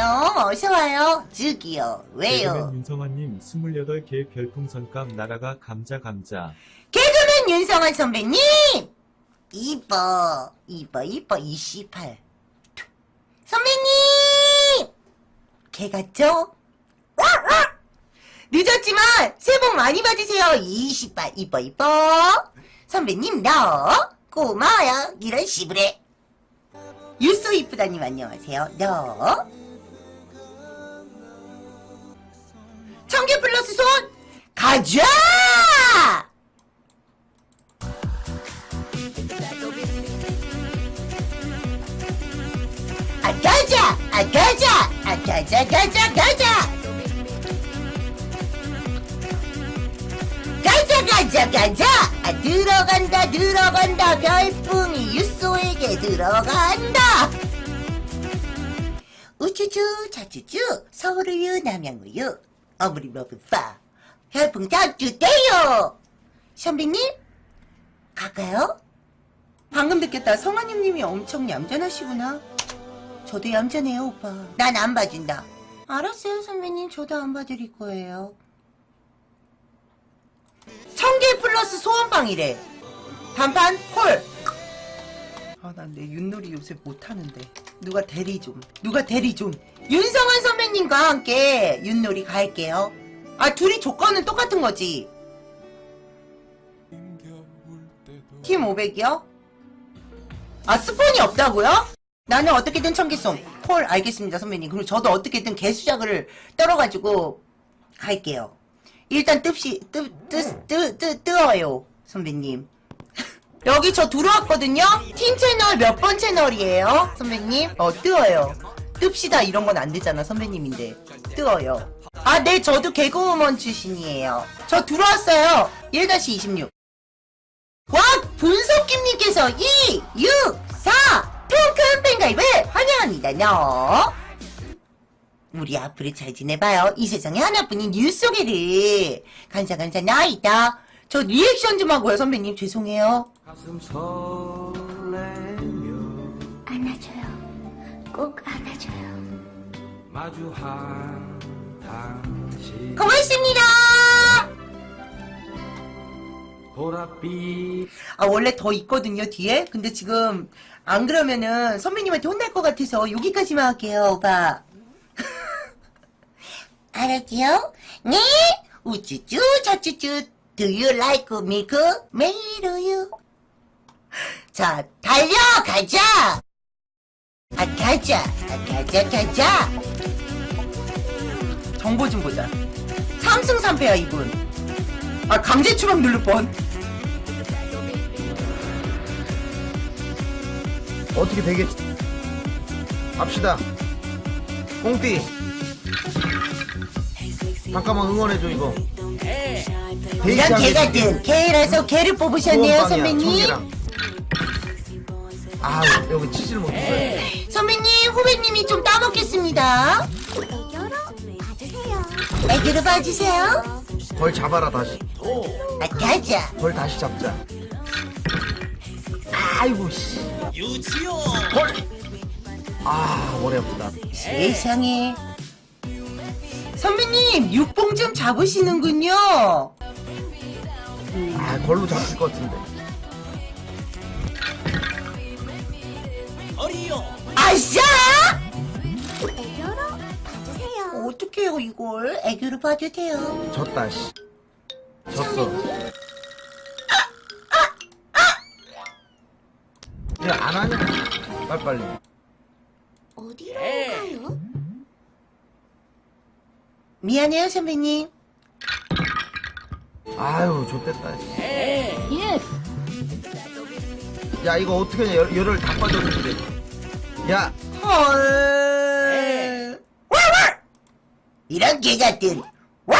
안녕. 어서와요. 저기요. 왜요? 개그맨 윤성환님 28개 별풍선값 나라가 감자 감자 개그맨 윤성환 선배님! 이뻐, 이뻐, 이뻐, 28. 선배님! 개 같죠? 늦었지만 새해 복 많이 받으세요. 28, 이뻐, 이뻐. 선배님, 너 고마워요. 이런 시부레. 유소 이쁘다님 안녕하세요. 너 청계 플러스 손 가자! 아 가자! 아 가자! 아 가자 가자 가자! 가자 가자 가자! 아 들어간다 들어간다 별풍이 유소에게 들어간다! 우쭈쭈 자쭈쭈 서울우유 남양우유 어머리 먹을빠 별풍 다 주세요! 선배님? 갈까요? 방금 듣겠다. 성아님님이 엄청 얌전하시구나. 저도 얌전해요, 오빠. 난 안 봐준다. 알았어요, 선배님. 저도 안 봐드릴 거예요. 청계 플러스 소원방이래. 단판 콜. 아, 난 내 윷놀이 요새 못하는데. 누가 대리 좀. 누가 대리 좀. 윤성환 선배님과 함께 윷놀이 갈게요. 아, 둘이 조건은 똑같은 거지. 팀 500이요? 아, 스폰이 없다고요? 나는 어떻게든 청계송. 콜, 알겠습니다, 선배님. 그리고 저도 어떻게든 개수작을 떨어가지고 갈게요. 일단 뜹시, 뜨, 뜨, 뜨, 뜨, 뜨어요, 선배님. 여기 저 들어왔거든요? 팀 채널 몇 번 채널이에요, 선배님? 어, 뜨어요. 뜹시다 이런 건 안 되잖아, 선배님인데. 뜨어요. 아, 네, 저도 개그우먼 출신이에요. 저 들어왔어요. 1-26. 와, 분석김님께서 2, 6, 4, 통큰 팬가입을 환영합니다, 너. 우리 앞으로 잘 지내봐요. 이 세상에 하나뿐인 뉴스 소개를. 간사간사 나이다. 저 리액션 좀 하고요, 선배님. 죄송해요. 가슴 설레며 안아줘요. 꼭 안아줘요. 마주한 당신 고맙습니다! 보랏빛 아, 원래 더 있거든요, 뒤에. 근데 지금, 안 그러면은 선배님한테 혼날 것 같아서 여기까지만 할게요, 오빠. 알았지요? 네! 우쭈쭈, 차쭈쭈, do you like milk? 매일 우유. 자, 달려가자! 아, 가자! 아, 가자, 가자! 정보 좀 보자. 3승 3패야, 이분. 아, 강제 추방 누를 뻔. 어떻게 되겠지? 갑시다. 꽁띠. 잠깐만 응원해줘 이거. 이런 개 같은 개라서 개를 뽑으셨네요, 선배님. 아 여기 치질 못했어요. 선배님, 후배님이 좀 따먹겠습니다. 애교로 봐주세요. 벌 잡아라 다시. 아, 가자. 벌 다시 잡자. 아이고 씨. 유치요. 벌. 아 머리 아프다. 세상에. 선배님, 육봉 좀 잡으시는군요. 아 걸로 잡힐 것 같은데. 아싸! 애교로 봐주세요. 어떡해요, 이걸. 애교로 봐주세요. 졌다 씨. 졌어. 왜 안 하냐? 빨리빨리. 어디로 가요? 미안해요, 선배님. 아유 좋됐다 씨. 야 이거 어떻게 하냐 열, 열을 다 빠졌는데. 야 헐. 와와! 이런 개 같은. 와!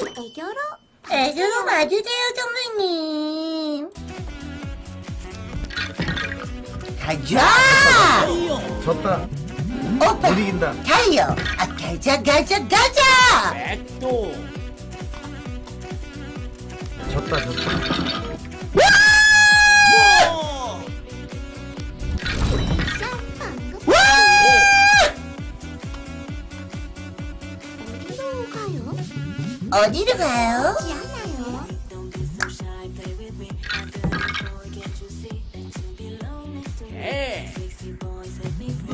애교로 애교로 봐주세요, 선배님. 가자! 졌다. 오빠, 못 이긴다. 달려! 아, 가자, 가자, 가자! 졌다 졌다. 어디로 가요? 오지 않아요.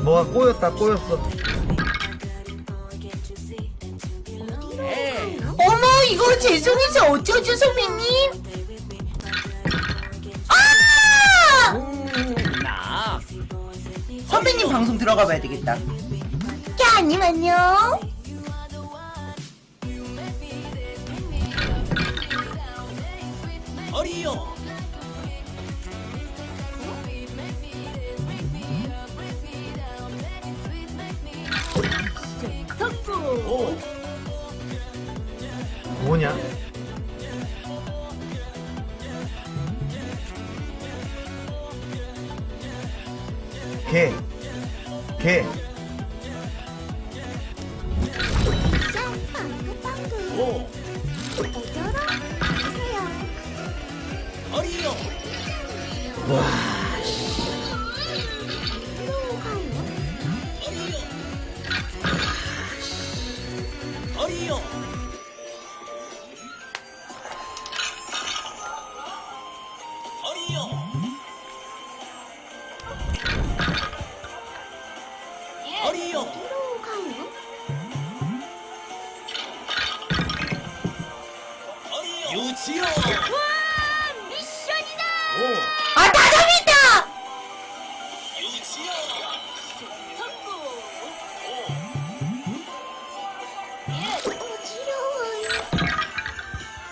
뭐가 꼬였다 꼬였어 어디로 가요? 어머 이거 죄송해서 어쩌죠 선배님? 아! 선배님 방송 들어가 봐야 되겠다. 캬님 안녕. 어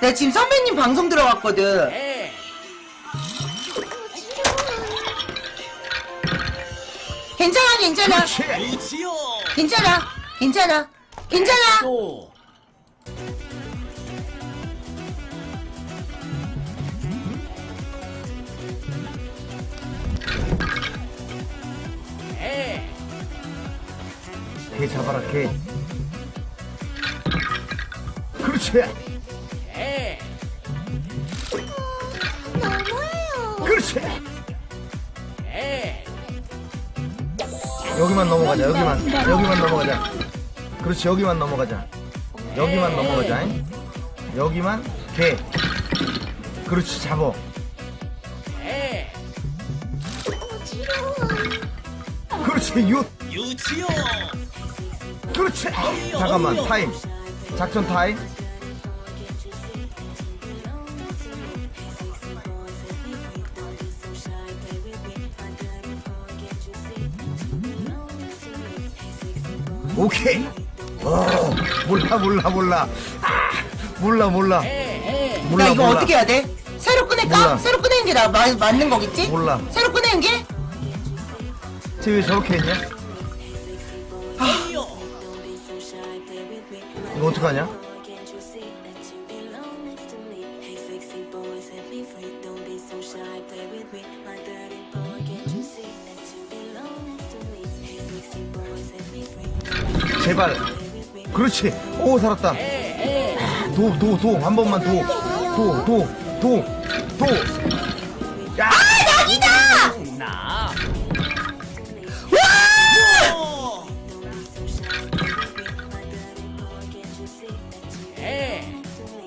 내가 지금 선배님 방송 들어갔거든. 어지러워요. 괜찮아 괜찮아 그렇지. 괜찮아 괜찮아 괜찮아. 또 에 개 잡아라 개. 그렇지. 그렇지. 에 여기만 넘어가자. 여기만. 여기만 넘어가자. 그렇지. 여기만 넘어가자. 여기만 넘어가자. 잉? 여기만 개. 그렇지. 잡어. 그렇지. 윷. 유치요 그렇지. 잠깐만. 타임. 작전 타임. 오케이. 어, 몰라 몰라 몰라. 아, 몰라 몰라. 몰라 나 이거 몰라. 어떻게 해야 돼? 새로 꺼낼까? 몰라. 새로 꺼내는 게 나, 마, 맞는 거겠지? 몰라. 새로 꺼내는 게? 쟤왜 저렇게 했냐? 어리요 이거 어떡하냐? 제발. 그렇지. 오 살았다. 도 도 도 한 번만 도. 도 도 도 도. 야. 나 오! 에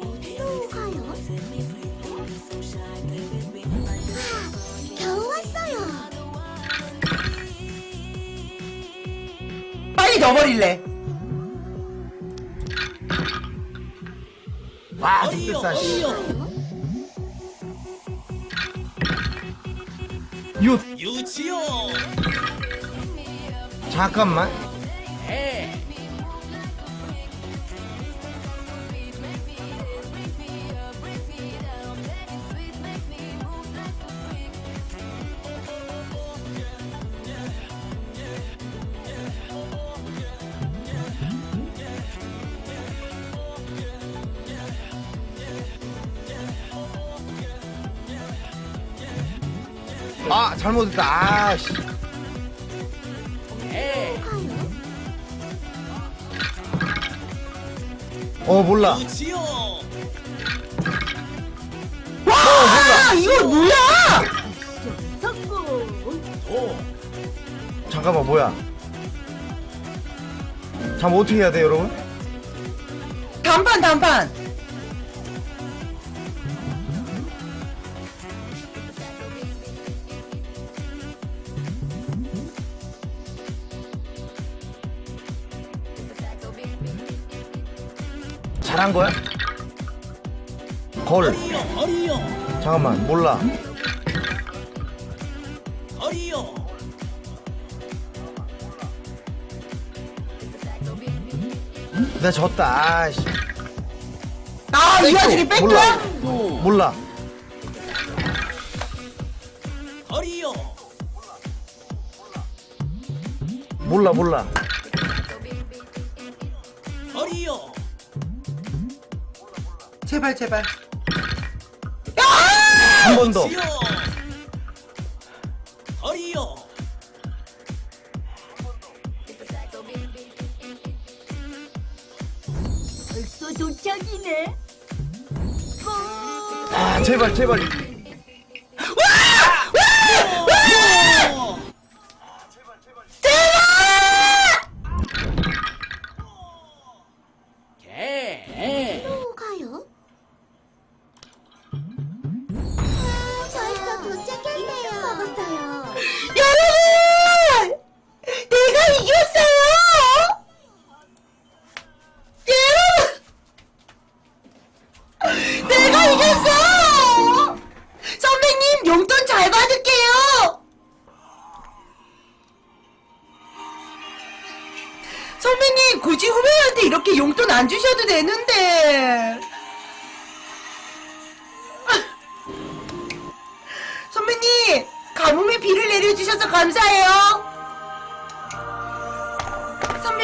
어디로 가요? 아, 겨우 왔어요. 빨리 넣어버릴래. 와. 어리요 윷. 유치요 잠깐만. 에 아 잘못했다. 아씨. 에 가요? 어 몰라. 유치요 와, 이거 뭐야? 도 잠깐만 뭐야? 잠 어떻게 해야 돼 여러분? 단판, 단판. 잘한 거야? 걸. 잠깐만, 몰라. 내가 졌다. 아이씨. 아, 이 와중에 백도야? 또 몰라. 몰라, 몰라. 제발, 제발. 한 번 더. 지요 허리요 벌써 도착이네. 아, 제발, 제발.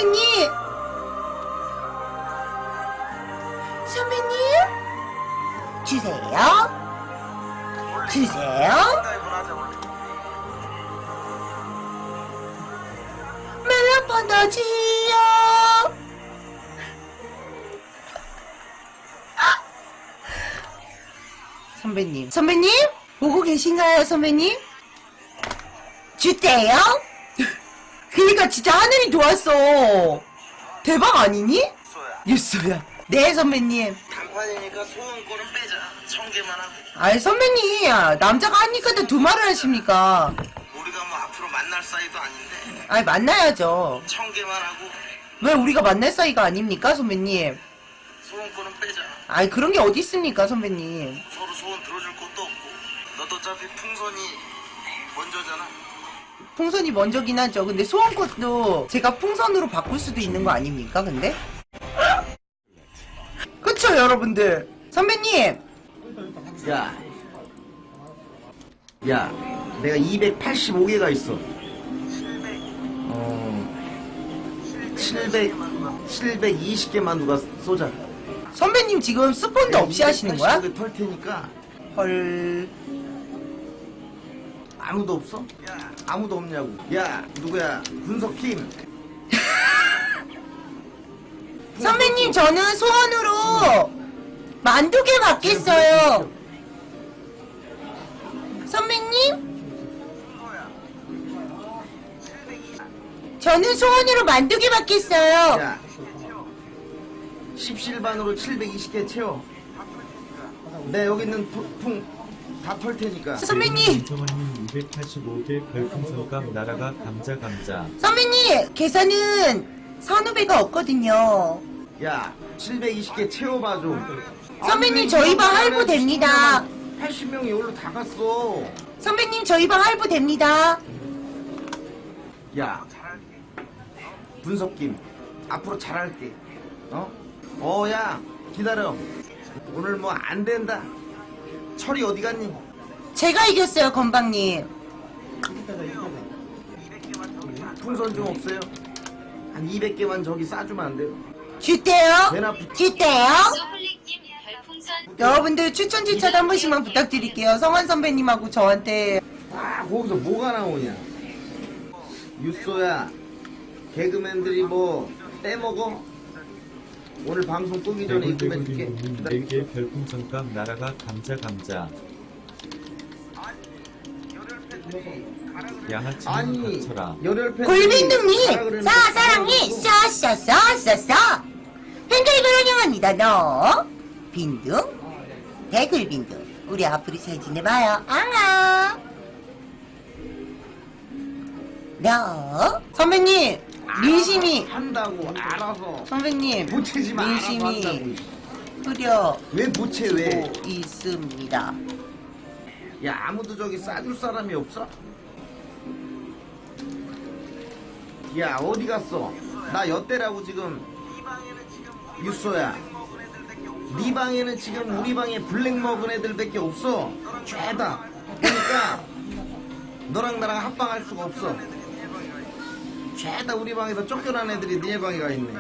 선배님. 선배님. 주세요. 주세요. 멜로폰 더 지요. 선배님. 선배님? 보고 계신가요, 선배님? 주대요? 그니까 진짜 하늘이 도왔어. 대박 아니니? 유소야. 네, 선배님. 단판이니까 소원권은 빼자. 천 개만 하고. 아이, 선배님. 남자가 하니까 또두 말을 하십니까? 우리가 뭐 앞으로 만날 사이도 아닌데 아이, 만나야죠. 천 개만 하고 왜 우리가 만날 사이가 아닙니까, 선배님? 소원권은 빼자. 아이, 그런 게 어디 있습니까, 선배님? 서로 소원 들어줄 것도 없고. 너도 어차피 풍선이 먼저잖아. 풍선이 먼저긴 하죠. 근데 소원꽃도 제가 풍선으로 바꿀 수도 있는 거 아닙니까, 근데? 그쵸, 여러분들? 선배님! 야. 야, 내가 285개가 있어. 어. 700, 720개만 누가 쏘자. 선배님 지금 스폰도 없이 하시는 거야? 285개 털 테니까 헐. 아무도 없어? 아무도 없냐고. 야, 누구야? 군석팀. 선배님, 저는 소원으로 만두 개 받겠어요. 선배님? 저는 소원으로 만두 개 받겠어요. 야. 17반으로 720개 채워. 내 여기 있는 풍 다 털 테니까. 선배님! 이성원님 285개 별풍선감 나라가 감자 감자. 선배님! 계산은 선후배가 없거든요. 야, 720개 채워봐 좀. 선배님, 저희 방 할부 됩니다. 80명이 여기로 다 갔어. 선배님, 저희 방 할부 됩니다. 야, 분석김. 앞으로 잘할게. 어? 어, 야, 기다려. 오늘 뭐 안 된다. 철이 어디 갔니? 제가 이겼어요, 건방님. 풍선 좀 없어요? 한 200개만 저기 싸주면 안 돼요? 되나? 주대요? 소플릭님 별풍선 여러분들 추천 추천 한 번씩만 부탁드릴게요. 성환 선배님하고 저한테 아, 거기서 뭐가 나오냐? 유쏘야, 개그맨들이 뭐 떼먹어? 오늘 방송 끄기 전에 입금해줄게. 4개 별풍선감 나라가 감자 감자. 아니, 닥쳐라. 열혈 팬 골빈둥님 사사랑이 쏴쏴쏴쏴쏴 팬들을 환영합니다 너. 빈둥? 대굴 빈둥. 우리 앞으로 잘 지내봐요. 앙아 너. 선배님 민심이 한다고 알아서 선배님 붙이지 마. 알아서 민심이 한다고. 끓여 왜 못채 왜? 고 있습니다. 야 아무도 저기 싸줄 사람이 없어? 야 어디 갔어? 나 여태라고 지금 유소야 네 방에는 지금 우리 방에 블랙 먹은 애들밖에 없어 죄다 그러니까 너랑 나랑 합방할 수가 없어 죄다 우리 방에서 쫓겨난 애들이 네 방에 가 있네.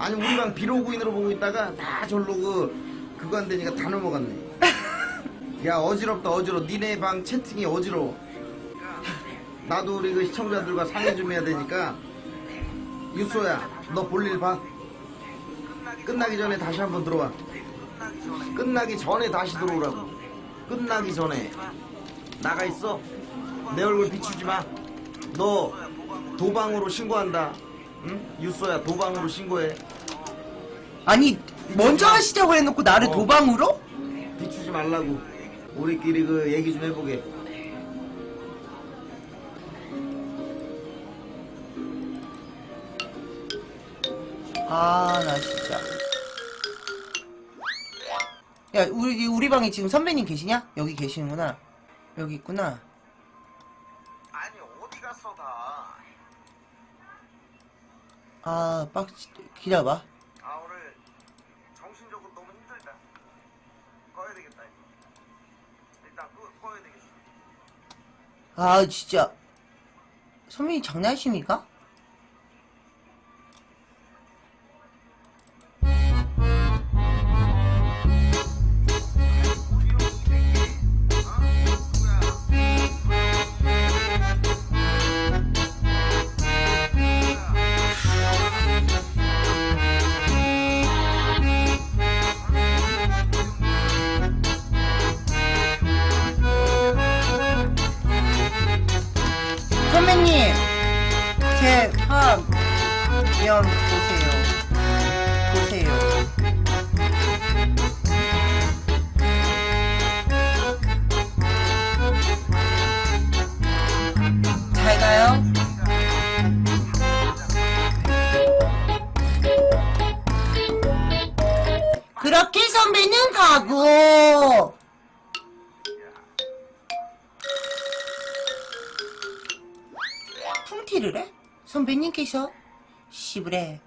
아니 우리 방 비로그인으로 보고 있다가 다 절로 그 그거 안 되니까 다 넘어갔네. 야 어지럽다 어지러 워. 니네 방 채팅이 어지러워. 나도 우리 그 시청자들과 상의 좀 해야 되니까. 유소야 너 볼일 봐. 끝나기 전에 다시 한번 들어와. 끝나기 전에 다시 들어오라고. 끝나기 전에. 나가 있어. 내 얼굴 비추지 마 너 도방으로 신고한다 응? 유소야 도방으로 신고해 아니 먼저 하시자고 해놓고 나를 어. 도방으로? 비추지 말라고 우리끼리 그 얘기 좀 해보게 아 나 진짜. 야 우리 우리 방에 지금 선배님 계시냐? 여기 계시는구나. 여기 있구나. 아 빡. 기다려봐. 아 오늘 정신적으로 너무 힘들다 꺼야 되겠다 일단 끄, 꺼야 되겠어 아 진짜. 선배님 장난이십니까? 선배님께서 시부래